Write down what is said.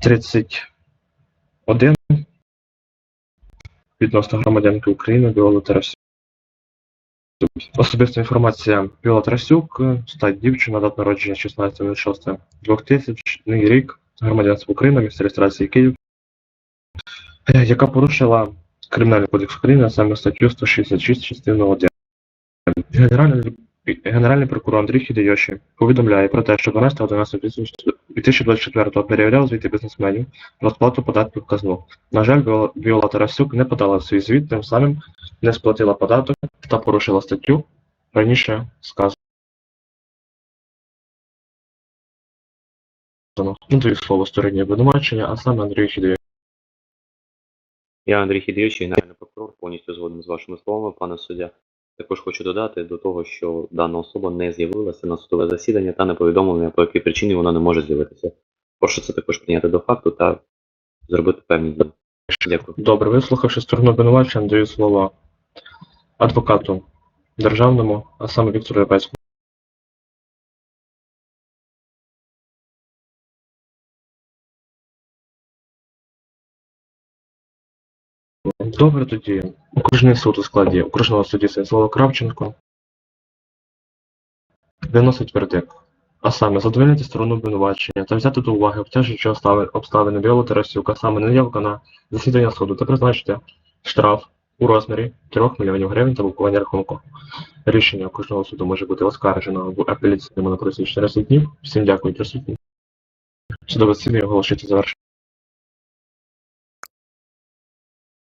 31 відносно громадянки України Віоли Тарасюк. Особиста інформація Віола Тарасюк, стать дівчина, дата народження 16.06.2000 рік, громадянство України, місце реєстрації Київ, е, яка порушила Кримінальний кодекс України, саме статтю 166 частину 1. Генеральний, Генеральний прокурор Андрій Хідейоші повідомляє про те, що 12.11.2024 перевіряв звіти бізнесменів про сплату податків в казну. На жаль, Віола- Тарасюк не подала свій звіт, тим самим не сплатила податок та порушила статтю раніше сказано. Надаю слово стороні обвинувачення, а саме Андрію Хідейоші. Я Андрій Хідійович, генеральний прокурор, повністю згоден з вашими словами, пане суддя. Також хочу додати до того, що дана особа не з'явилася на судове засідання та не повідомлення, по якій причині вона не може з'явитися. Прошу це також прийняти до факту та зробити певні дії. Дякую. Добре, вислухавши сторону обвинувачення, даю слово адвокату державному, а саме Віктору Євецькому. Добре, тоді окружний суд у складі окружного судді Станіслава Кравченко виносить вердикт. А саме задовольнити сторону обвинувачення та взяти до уваги обтяжуючі обставини, Біолу Тарасюка, саме неявка на засідання суду та призначити штраф у розмірі 3 мільйонів гривень та блокування рахунку. Рішення окружного суду може бути оскаржено в апеляційному на протязі 14 днів. Всім дякую, присутні. Судове засідання оголошується завершеним.